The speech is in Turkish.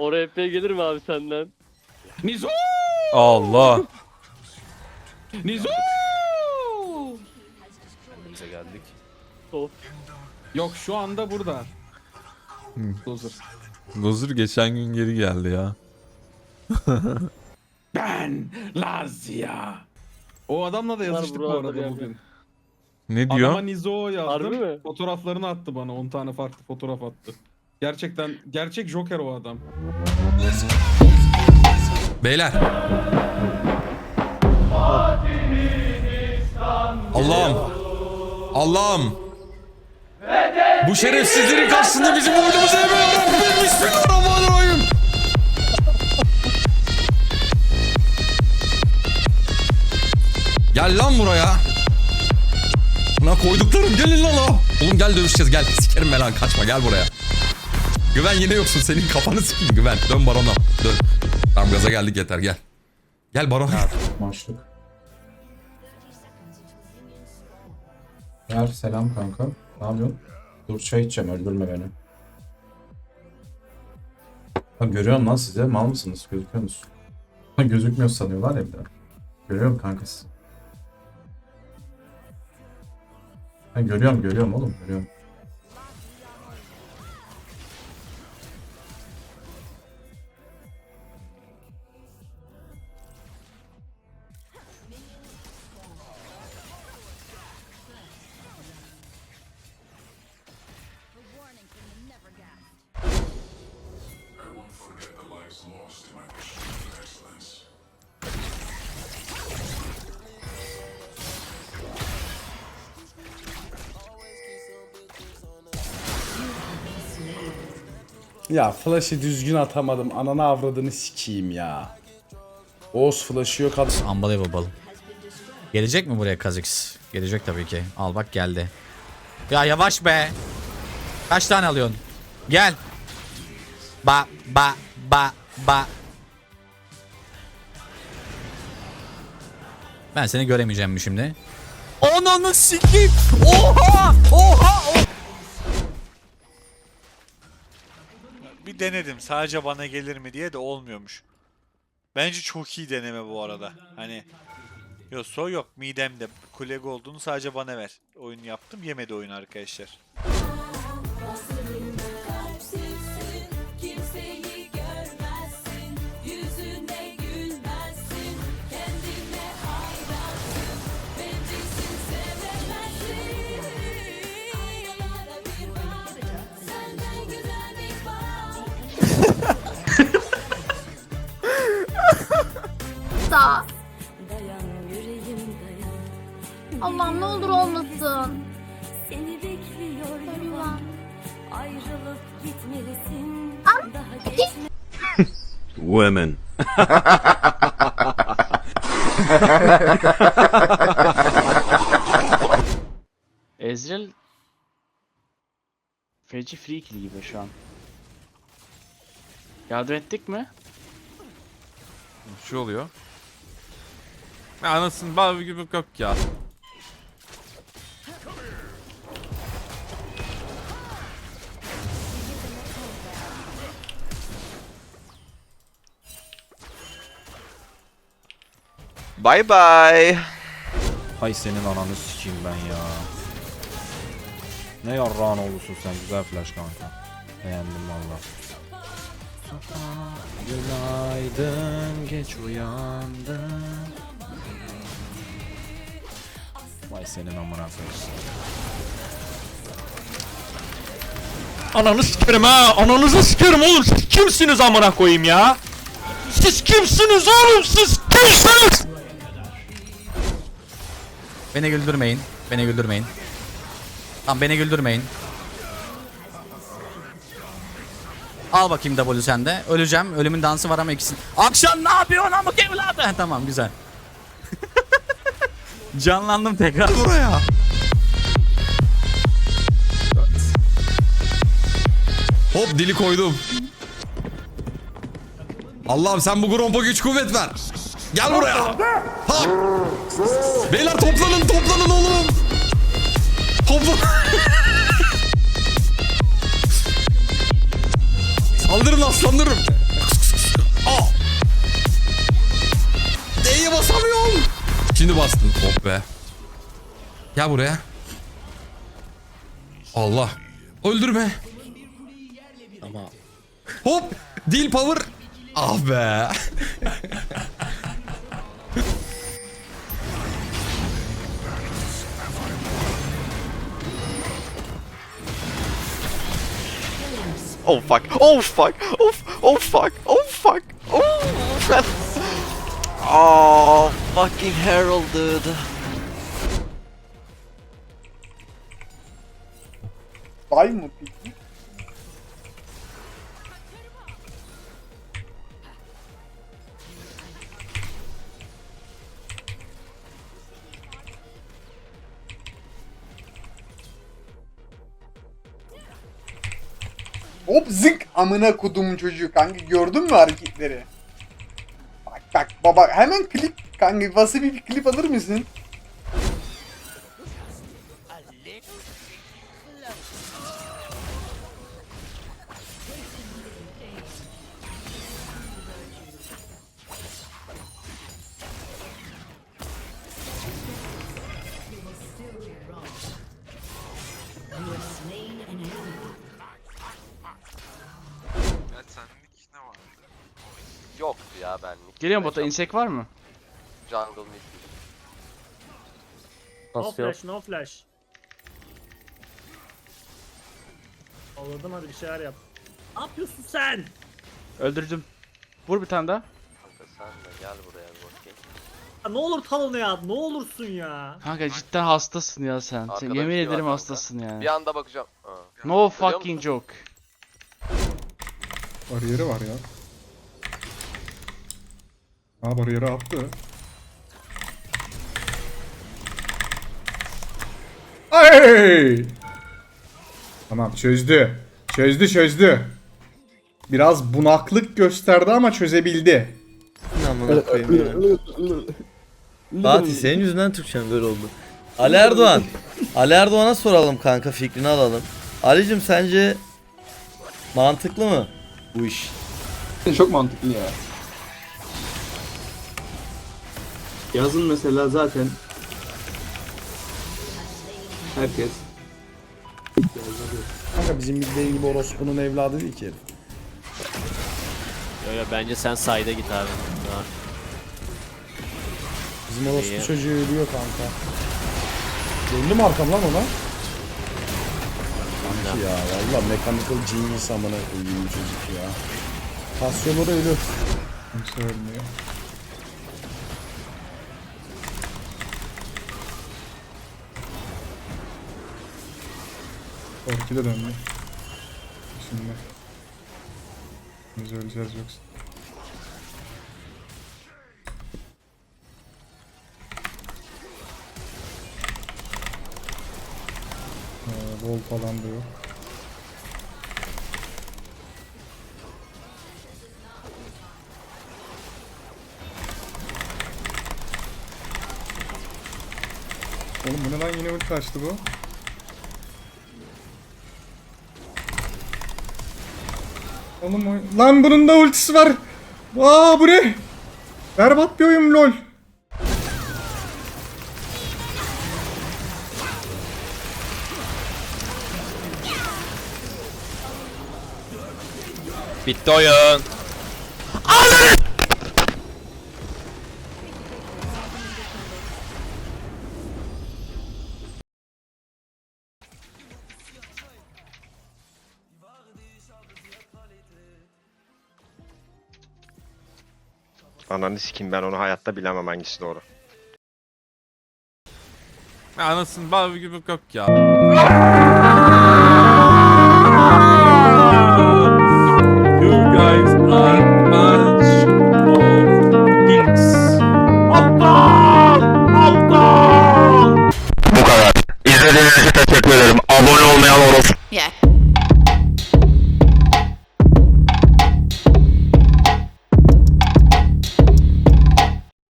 Oraya epey gelir mi abi senden? Nizo! Allah. Nizo! Bize geldik. Of. Yok şu anda burada. Dozer. Lozer geçen gün geri geldi ya. Ben Lazia. O adamla da yazıştık bu arada bugün. Ne Adama diyor? Nizo yazdım. Harbi mi? Fotoğraflarını attı bana. 10 tane farklı fotoğraf attı. Gerçekten gerçek Joker o adam. Beyler. Allah'ım. Allah'ım. Bu şerefsizlerin karşısında bizim oyunumuzu yemiyorum. Bismillahirrahmanirrahim. Gel lan buraya. Buna koyduklarım gelin lan o. Oğlum gel dövüşeceğiz gel. Sikerim ben lan kaçma gel buraya. Güven yine yoksun senin kafanı sikeyim Güven. Dön barona dön. Tamam gaza geldik yeter gel. Gel barona. Maçlık. Ver selam kanka. Ne yapıyorsun? Dur çay içeceğim öldürme beni. Ha, görüyorum lan size mal mısınız? Gözüküyor musunuz? Ha, gözükmüyor sanıyorlar ya bir de. Görüyorum kanka sizi. Ha, görüyorum görüyorum oğlum görüyorum. Ya flash'ı düzgün atamadım. Ananı avradını sikeyim ya. Oğuz flash'ı yok adam. Unbelievable. Gelecek mi buraya Kha'Zix? Gelecek tabii ki. Al bak geldi. Ya yavaş be. Kaç tane alıyorsun? Gel. Ba ba ba ba. Ben seni göremeyeceğim mi şimdi? Ananı sikeyim. Oha! Oha! Bir denedim sadece bana gelir mi diye de olmuyormuş. Bence çok iyi deneme bu arada. Hani yok so yok midemde kule olduğunu sadece bana ver. Oyun yaptım yemedi oyun arkadaşlar. Da. Dayan yüreğim dayan. Allah'ım ne olur olmasın. Seni bekliyor yuvan. Ayrılıp gitmelisin. Daha geçme. Women. Ezreal Feci free kill gibi şu an. Yardım ettik mi? Bir şey oluyor. Ya anasını bağlı gibi yok ya. Bye bye. Hay senin ananı sikeyim ben ya. Ne yarrağın olursun sen güzel flash kanka. Beğendim valla. Günaydın geç uyandın. Vay senin amına koyayım. Ananı sikerim ha. Ananızı sikerim oğlum. Siz kimsiniz amına koyayım ya? Siz kimsiniz oğlum? Siz kimsiniz? Beni güldürmeyin. Beni güldürmeyin. Tamam beni güldürmeyin. Al bakayım W sende. Öleceğim. Ölümün dansı var ama ikisini. Akşam ne yapıyorsun amık evladı? Tamam güzel. Canlandım tekrar. Buraya. Hop dili koydum. Allah'ım sen bu grompa güç kuvvet ver. Gel buraya. Ha. Beyler toplanın toplanın oğlum. Toplan. Saldırın aslanlarım. Şimdi bastım. Oh be. Gel buraya. Allah. Öldürme. Ama Hop. Deal power. Ah be. Oh fuck. Oh fuck. Oh, oh fuck. Oh fuck. Oh. oh, fucking Herald, dude. Bay mı peki? Hop zık amına kodum çocuğu kanka gördün mü hareketleri? Bak bak baba hemen klip kanka bası bir klip alır mısın? Yoktu ya benlik. Geliyorum bota insek var mı? Jungle mid. No flash no flash. Anladım hadi bir şeyler yap. Ne yapıyorsun sen? Öldürdüm. Vur bir tane daha. Kanka sen de gel buraya bakayım. ne olur talonu ya ne olursun ya. Kanka cidden hastasın ya sen. Arkada sen bir yemin şey var ederim kanka. hastasın yani. Bir anda bakacağım. Ha. No Görüyor fucking musun? joke. Bariyeri var ya. Ha bariyeri attı. Ay! Tamam çözdü. Çözdü çözdü. Biraz bunaklık gösterdi ama çözebildi. Fatih senin yüzünden Türkçem böyle oldu. Ali Erdoğan. Ali Erdoğan'a soralım kanka fikrini alalım. Ali'cim sence mantıklı mı bu iş? Çok mantıklı ya. Yazın mesela zaten herkes Kanka bizim bildiğin gibi orospunun evladı değil ki herif. Yo bence sen sayda git abi. Bizim orospu çocuğu ölüyor kanka. Döndü mü arkam lan ona? Kanki ya valla mechanical genius amına koyayım çocuk ya. Pasyoları ölü. Kimse ölmüyor. Orki de döndü. Şimdi. Biz öleceğiz yoksa. Ee, Vol falan da yok. Oğlum bu ne lan yine ulti açtı bu. Oğlum o... Lan bunun da ultisi var. Aa bu ne? Berbat bir oyun lol. Bitti oyun. Ananı sikeyim ben onu hayatta bilemem hangisi doğru. Anasını bal gibi yok ya.